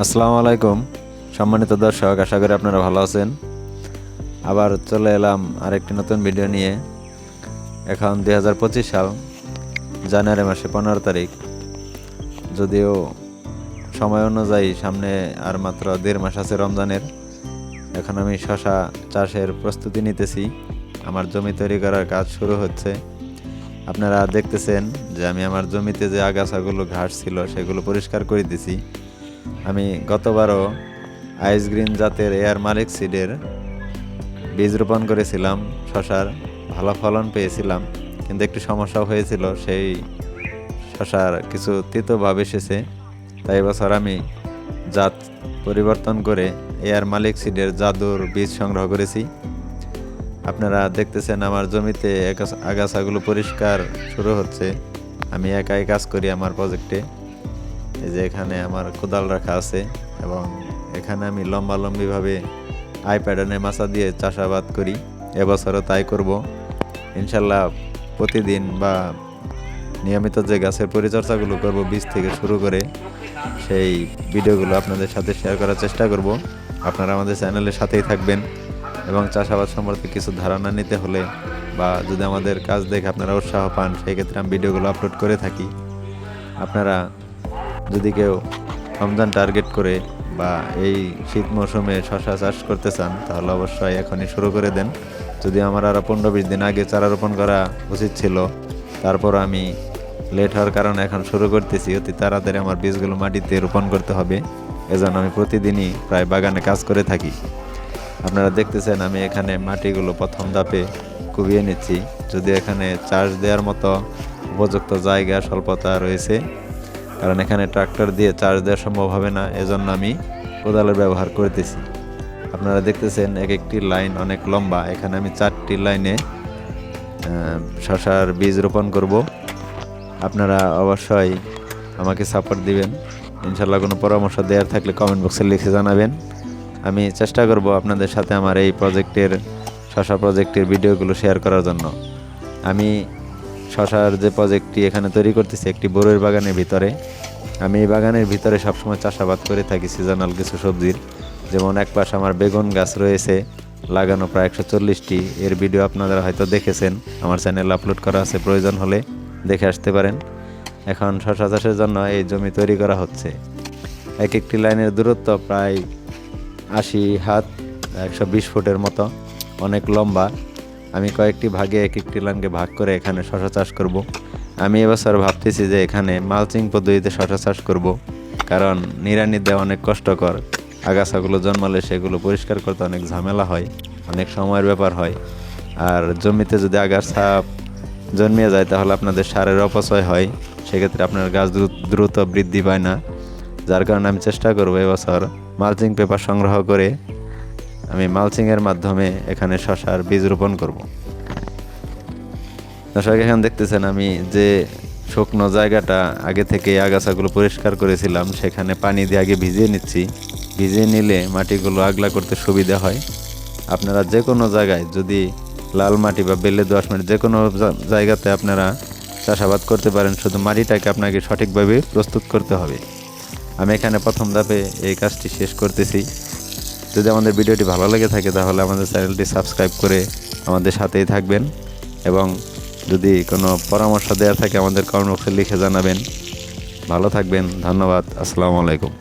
আসসালামু আলাইকুম, সম্মানিত দর্শক, আশা করি আপনারা ভালো আছেন। আবার চলে এলাম আরেকটি নতুন ভিডিও নিয়ে। এখন দুই হাজার পঁচিশ সাল, জানুয়ারি মাসে পনেরো তারিখ। যদিও সময় অনুযায়ী সামনে আর মাত্র দেড় মাস আছে রমজানের, এখন আমি শশা চাষের প্রস্তুতি নিতেছি। আমার জমি তৈরি করার কাজ শুরু হচ্ছে। আপনারা দেখতেছেন যে আমি আমার জমিতে যে আগাছাগুলো ঘাস ছিল, সেগুলো পরিষ্কার করে দিছি। গতবারও আইস গ্রিন জাতের এয়ার মালিক সিডের বীজ রোপণ করেছিলাম, শশার ভালো ফলন পেয়েছিলাম, কিন্তু একটি সমস্যা হয়েছিল, সেই শশার কিছু তিতো ভাব এসেছে। তাই বছর আমি জাত পরিবর্তন করে এয়ার মালিক সিডের জাদুর বীজ সংগ্রহ করেছি। আপনারা দেখতেছেন আমার জমিতে আগাছাগুলো পরিষ্কার শুরু হচ্ছে। আমি একাই কাজ করি আমার প্রজেক্টে। এই যে এখানে আমার কোদাল রাখা আছে এবং এখানে আমি লম্বা লম্বিভাবে আই প্যাটার্নে মাছা দিয়ে চাষাবাদ করি। এবছরও তাই করব। ইনশাল্লাহ প্রতিদিন বা নিয়মিত যে গাছের পরিচর্যাগুলো করব বীজ থেকে শুরু করে, সেই ভিডিওগুলো আপনাদের সাথে শেয়ার করার চেষ্টা করব। আপনারা আমাদের চ্যানেলের সাথেই থাকবেন এবং চাষাবাদ সম্পর্কে কিছু ধারণা নিতে হলে বা যদি আমাদের কাজ দেখে আপনারা উৎসাহ পান, সেই ক্ষেত্রে আমি ভিডিওগুলো আপলোড করে থাকি। আপনারা যদি কেউ রমজান টার্গেট করে বা এই শীত মৌসুমে শশা চাষ করতে চান, তাহলে অবশ্যই এখনই শুরু করে দেন। যদি আমার আরও পনেরো বিশ দিন আগে চারা রোপণ করা উচিত ছিল, তারপর আমি লেট হওয়ার কারণে এখন শুরু করতেছি। অতি তাড়াতাড়ি আমার বীজগুলো মাটিতে রোপণ করতে হবে। এজন্য আমি প্রতিদিনই প্রায় বাগানে কাজ করে থাকি। আপনারা দেখতেছেন আমি এখানে মাটিগুলো প্রথম ধাপে কুবিয়ে নিচ্ছি। যদি এখানে চাষ দেওয়ার মতো উপযুক্ত জায়গা স্বল্পতা রয়েছে কারণ এখানে ট্রাক্টর দিয়ে চার্জ দেওয়া সম্ভব হবে না, এজন্য আমি কোদালের ব্যবহার করতেছি। আপনারা দেখতেছেন এক একটি লাইন অনেক লম্বা, এখানে আমি চারটি লাইনে শশার বীজ রোপণ করব। আপনারা অবশ্যই আমাকে সাপোর্ট দিবেন। ইনশাল্লাহ কোনো পরামর্শ দেওয়ার থাকলে কমেন্ট বক্সে লিখে জানাবেন। আমি চেষ্টা করব আপনাদের সাথে আমার এই প্রজেক্টের শশা প্রজেক্টের ভিডিওগুলো শেয়ার করার জন্য। আমি শশার যে প্রজেক্টটি এখানে তৈরি করতেছি, একটি বড়ের বাগানের ভিতরে। আমি এই বাগানের ভিতরে সবসময় চাষাবাদ করে থাকি সিজনাল কিছু সবজির। যেমন এক পাশে আমার বেগুন গাছ রয়েছে, লাগানো প্রায় একশো চল্লিশটি। এর ভিডিও আপনারা হয়তো দেখেছেন, আমার চ্যানেল আপলোড করা আছে, প্রয়োজন হলে দেখে আসতে পারেন। এখন শশা চাষের জন্য এই জমি তৈরি করা হচ্ছে। এক একটি লাইনের দূরত্ব প্রায় আশি হাত, একশো বিশ ফুটের মতো, অনেক লম্বা। আমি কয়েকটি ভাগে এক একটি লাইনকে ভাগ করে এখানে শশা চাষ করব। আমি এবছর ভাবতেছি যে এখানে মালচিং পদ্ধতিতে শশা চাষ করব। কারণ নিড়ানি দেওয়া অনেক কষ্টকর আগাছাগুলো জন্মালে সেগুলো পরিষ্কার করতে অনেক ঝামেলা হয়, অনেক সময়ের ব্যাপার হয় আর জমিতে যদি আগাছা জন্মিয়ে যায় তাহলে আপনাদের সারের অপচয় হয়, সেক্ষেত্রে আপনার গাছ দ্রুত বৃদ্ধি পায় না যার কারণে আমি চেষ্টা করব এবছর মালচিং পেপার সংগ্রহ করে আমি মালচিংয়ের মাধ্যমে এখানে শশার বীজ রোপণ করব। দর্শক, এখন দেখতেছেন আমি যে শুকনো জায়গাটা আগে থেকে আগাছাগুলো পরিষ্কার করেছিলাম, সেখানে পানি দিয়ে আগে ভিজিয়ে নিচ্ছি। ভিজিয়ে নিলে মাটিগুলো আগলা করতে সুবিধা হয়। আপনারা যে কোনো জায়গায় যদি লাল মাটি বা বেলে দোয়াশ মাটি যে কোনো জায়গাতে আপনারা চাষাবাদ করতে পারেন, শুধু মাটিটাকে আপনাকে সঠিকভাবে প্রস্তুত করতে হবে। আমি এখানে প্রথম ধাপে এই কাজটি শেষ করতেছি। যদি আমাদের ভিডিওটি ভালো লেগে থাকে, তাহলে আমাদের চ্যানেলটি সাবস্ক্রাইব করে আমাদের সাথেই থাকবেন এবং যদি কোনো পরামর্শ দেওয়া থাকে, আমাদের কমেন্ট বক্সে লিখে জানাবেন। ভালো থাকবেন, ধন্যবাদ, আসসালামু আলাইকুম।